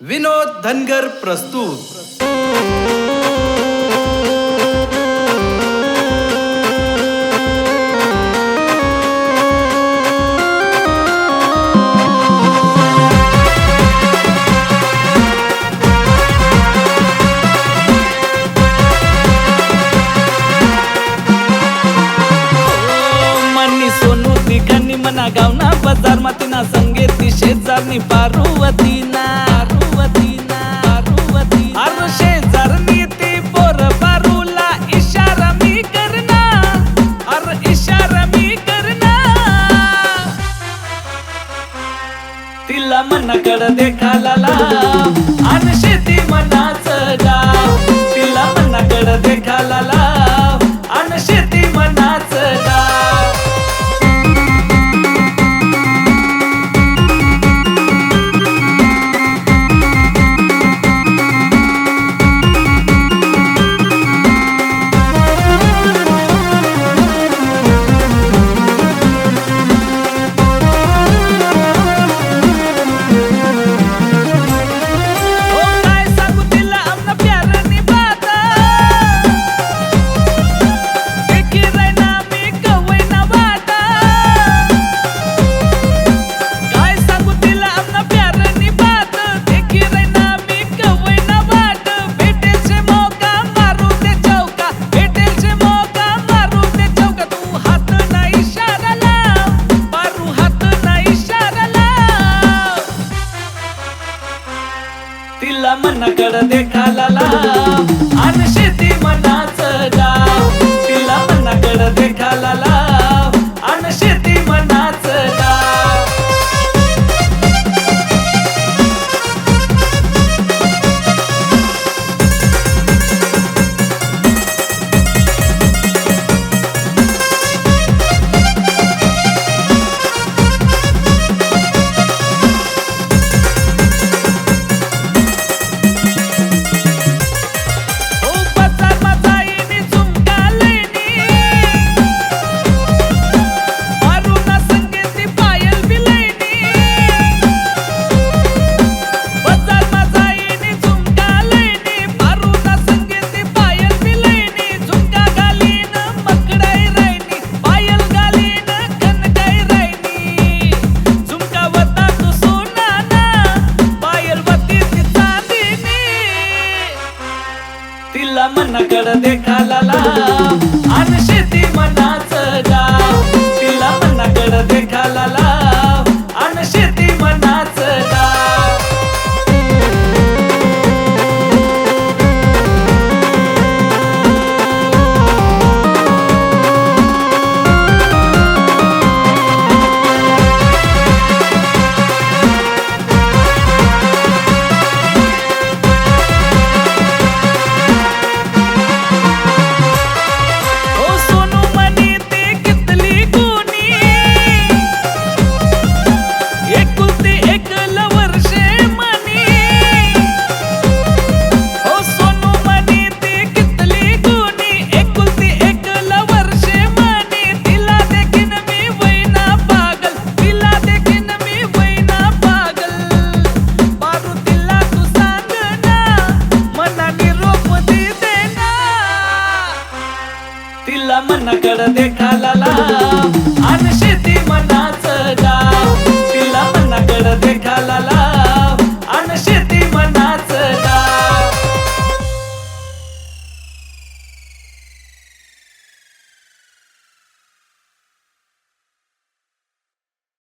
विनोद धनगर प्रस्तुत. सोनू निघानी मना गावना बजार मातीना संगेती शेजारनी पार्वतीना. मनाकडं कड देखाला मनाकड देखाला मनगड देखाला आणि शेती मनाचं आला मनकड देखाला आणि शेती मनाच जा